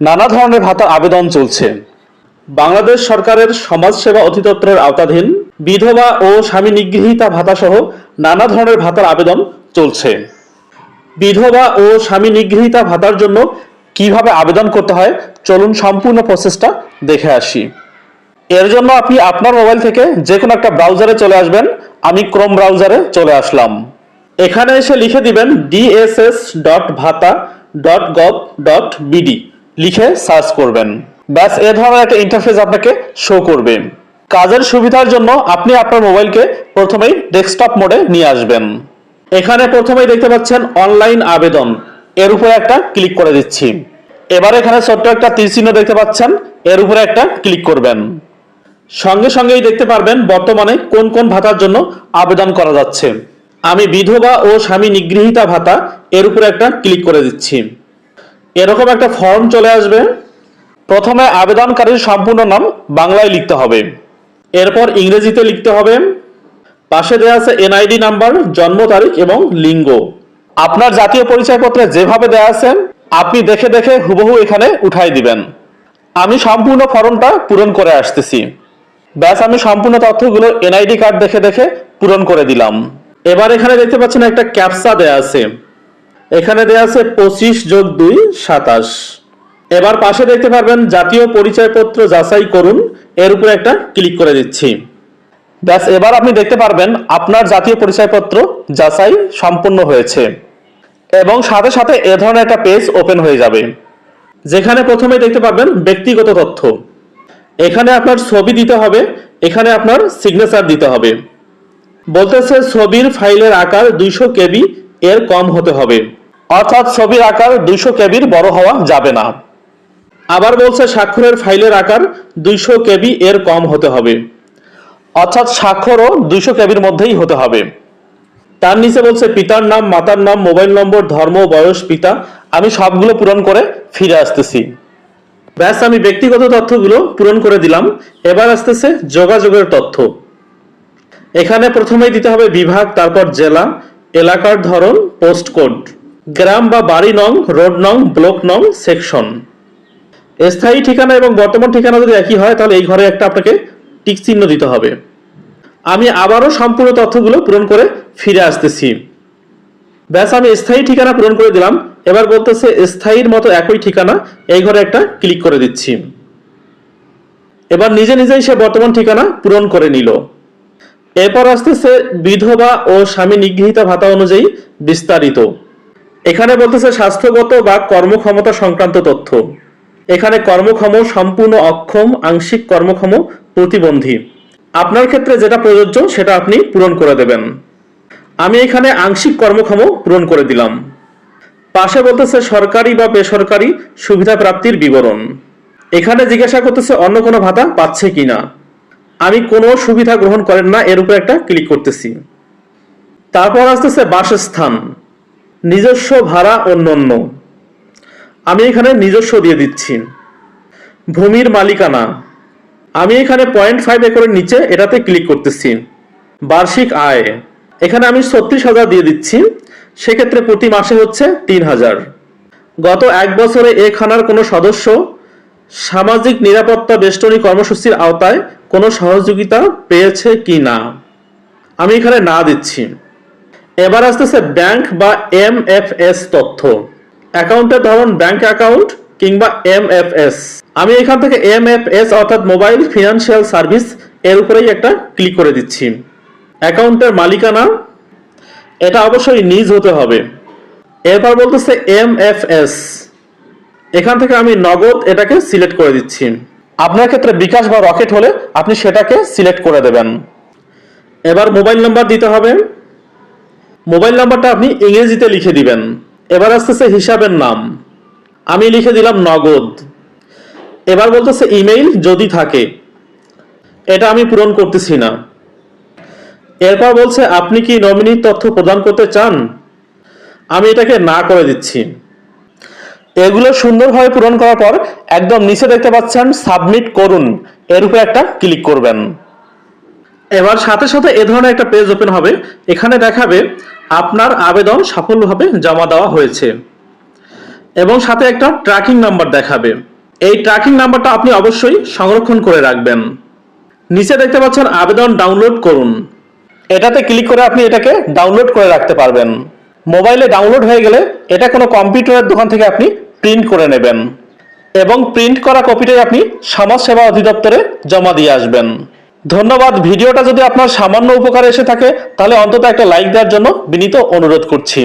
নানা ধরনের ভাতার আবেদন চলছে। বাংলাদেশ সরকারের সমাজসেবা অধিদপ্তরের আওতাধীন বিধবা ও স্বামী নিগৃহীতা ভাতা সহ নানা ধরনের ভাতার আবেদন চলছে। বিধবা ও স্বামী নিগৃহীতা ভাতার জন্য কীভাবে আবেদন করতে হয়, চলুন সম্পূর্ণ প্রসেসটা দেখে আসি। এর জন্য আপনি আপনার মোবাইল থেকে যে কোনো একটা ব্রাউজারে চলে আসবেন। আমি ক্রোম ব্রাউজারে চলে আসলাম। এখানে এসে লিখে দিবেন DSS dot bhata dot gov dot BD লিখে সার্চ করবেন। ব্যাস, এ ধরনের একটা ইন্টারফেস আপনাকে শো করবে। কাজের সুবিধার জন্য আপনি আপনার মোবাইলকে প্রথমেই ডেস্কটপ মোডে নিয়ে আসবেন। এখানে প্রথমেই দেখতে পাচ্ছেন অনলাইন আবেদন। এর উপরে একটা ক্লিক করে দিচ্ছি। এবার এখানে ছোট্ট একটা তীর চিহ্ন দেখতে পাচ্ছেন। এর উপরে একটা ক্লিক করবেন। সঙ্গে সঙ্গেই দেখতে পারবেন বর্তমানে কোন কোন ভাতার জন্য আবেদন করা যাচ্ছে। আমি বিধবা ও স্বামী নিগৃহীতা ভাতা এর উপরে একটা ক্লিক করে দিচ্ছি। এরকম একটা ফর্ম চলে আসবে। প্রথমে আবেদনকারীর সম্পূর্ণ নাম বাংলায় লিখতে হবে। এরপর ইংরেজিতে লিখতে হবে। পাশে দেওয়া আছে এনআইডি নাম্বার জন্ম তারিখ এবং লিঙ্গ। আপনার জাতীয় পরিচয়পত্রে যেভাবে দেওয়া আছে, আপনি দেখে দেখে হুবহু এখানে উঠাই দিবেন। আমি সম্পূর্ণ ফর্মটা পূরণ করে আসতেছি। ব্যাস, আমি সম্পূর্ণ তথ্যগুলো এনআইডি কার্ড দেখে দেখে পূরণ করে দিলাম। এবার এখানে দেখতে পাচ্ছেন একটা ক্যাপসা দেয়া আছে। এখানে দেয়া আছে পঁচিশ যোগ দুই, সাতাশ। এবার পাশে দেখতে পারবেন জাতীয় পরিচয়পত্র যাচাই করুন, এর উপরে একটা ক্লিক করে দিচ্ছি। ব্যাস, এবার আপনি দেখতে পারবেন আপনার জাতীয় পরিচয়পত্র যাচাই সম্পূর্ণ হয়েছে এবং সাথে সাথে এ ধরনের একটা পেজ ওপেন হয়ে যাবে। যেখানে প্রথমে দেখতে পাবেন ব্যক্তিগত তথ্য। এখানে আপনার ছবি দিতে হবে, এখানে আপনার সিগনেচার দিতে হবে। বলতেছে ছবির ফাইলের আকার দুইশো কেবি, এর কম হতে হবে। অর্থাৎ ছবির আকার দুইশো কেবির বড় হওয়া যাবে না। আবার বলছে স্বাক্ষরের ফাইলের আকার দুইশো কেবি এর কম হতে হবে। অর্থাৎ স্বাক্ষরও দুইশো কেবির মধ্যেই হতে হবে। তার নিচে বলছে পিতার নাম, মাতার নাম, মোবাইল নম্বর, ধর্ম, বয়স, পিতা। আমি সবগুলো পূরণ করে ফিরে আসতেছি। ব্যাস, আমি ব্যক্তিগত তথ্যগুলো পূরণ করে দিলাম। এবার আসতেছে যোগাযোগের তথ্য। এখানে প্রথমেই দিতে হবে বিভাগ, তারপর জেলা, এলাকার ধরন, পোস্ট কোড। গ্রাম বা বাড়ি নং, রোড নং, ব্লক নং, সেকশন। স্থায়ী ঠিকানা এবং বর্তমান ঠিকানা যদি একই হয়, তাহলে এই ঘরে একটা আপনাকে টিক চিহ্ন দিতে হবে। আমি আবারও সম্পূর্ণ তথ্যগুলো পূরণ করে ফিরে আসতেছি। ব্যাস, আমি স্থায়ী ঠিকানা পূরণ করে দিলাম। এবার বলতেছে, স্থায়ীর মতো একই ঠিকানা, এই ঘরে একটা ক্লিক করে দিচ্ছি। এবার নিজে নিজেই সে বর্তমান ঠিকানা পূরণ করে নিল। এরপর আসতেছে, বিধবা ও স্বামী নিগৃহীতা ভাতা অনুযায়ী বিস্তারিত। এখানে বলতেছে স্বাস্থ্যগত বা কর্মক্ষমতা সংক্রান্ত তথ্য। এখানে কর্মক্ষম সম্পূর্ণ অক্ষম, আংশিক কর্মক্ষম, প্রতিবন্ধী। আপনার ক্ষেত্রে যেটা প্রযোজ্য, সেটা আপনি পূরণ করে দেবেন। আমি এখানে আংশিক কর্মক্ষম পূরণ করে দিলাম। পাশে বলতেছে সরকারি বা বেসরকারি সুবিধা প্রাপ্তির বিবরণ। এখানে জিজ্ঞাসা করতেছে অন্য কোনো ভাতা পাচ্ছে কিনা আমি কোনো সুবিধা গ্রহণ করেন না, এর উপরে একটা ক্লিক করতেছি। তারপর আসতেছে বাসস্থান। নিজস্ব ভাড়া অন্যান্য। আমি এখানে নিজস্ব দিয়ে দিচ্ছি। ভূমির মালিকানা। আমি এখানে পয়েন্ট ফাইভ একরের নিচে এটাতে ক্লিক করতেছি। বার্ষিক আয়। এখানে আমি ছত্রিশ হাজার দিয়ে দিচ্ছি। সেক্ষেত্রে প্রতি মাসে হচ্ছে তিন হাজার। গত এক বছরে এ খানার কোনো সদস্য সামাজিক নিরাপত্তা বেষ্টনী কর্মসূচির আওতায় কোনো সহযোগিতা পেয়েছে কি না আমি এখানে না দিচ্ছি। এবার আসতেছে ব্যাংক বা এম এফ এস তথ্য। অ্যাকাউন্টের ধরন ব্যাংক অ্যাকাউন্ট কিংবা এম এফ এস আমি এখান থেকে এম এফ এস অর্থাৎ মোবাইল ফিনান্সিয়াল সার্ভিস এর উপরেই একটা ক্লিক করে দিচ্ছি। অ্যাকাউন্টের মালিকানা, এটা অবশ্যই নিজ হতে হবে। এরপর বলতেছে এম এফ এস এখান থেকে আমি নগদ এটাকে সিলেক্ট করে দিচ্ছি। আপনার ক্ষেত্রে বিকাশ বা রকেট হলে আপনি সেটাকে সিলেক্ট করে দেবেন। এবার মোবাইল নাম্বার দিতে হবে। মোবাইল নাম্বারটা আপনি ইংরেজিতে লিখে দিবেন। এবার আসতেছে হিসাবের নাম। আমি লিখে দিলাম নগদ। এবার বলতেছে ইমেইল যদি থাকে। এটা আমি পূরণ করতেছি না। এরপর বলছে, আপনি কি নমিনির তথ্য প্রদান করতে চান? আমি এটাকে না করে দিচ্ছি। এগুলো সুন্দরভাবে পূরণ করার পর একদম নিচে দেখতে পাচ্ছেন, সাবমিট করুন। এর উপরে একটা ক্লিক করবেন। এবার সাথে সাথে এ ধরনের একটা পেজ ওপেন হবে। এখানে দেখাবে আপনার আবেদন সফলভাবে জমা দেওয়া হয়েছে। এবং সাথে একটা ট্র্যাকিং নাম্বার দেখাবে। এই ট্র্যাকিং নাম্বারটা আপনি অবশ্যই সংরক্ষণ করে রাখবেন। নিচে দেখতে পাচ্ছেন আবেদন ডাউনলোড করুন। এটাতে ক্লিক করে আপনি এটাকে ডাউনলোড করে রাখতে পারবেন। মোবাইলে ডাউনলোড হয়ে গেলে এটা কোনো কম্পিউটারের দোকান থেকে আপনি প্রিন্ট করে নেবেন। এবং প্রিন্ট করা কপিটাই আপনি সমাজ সেবা অধিদপ্তরে জমা দিয়ে আসবেন। ধন্যবাদ। ভিডিওটা যদি আপনার সামান্য উপকারে এসে থাকে, তাহলে অন্তত একটা লাইক দেওয়ার জন্য বিনীত অনুরোধ করছি।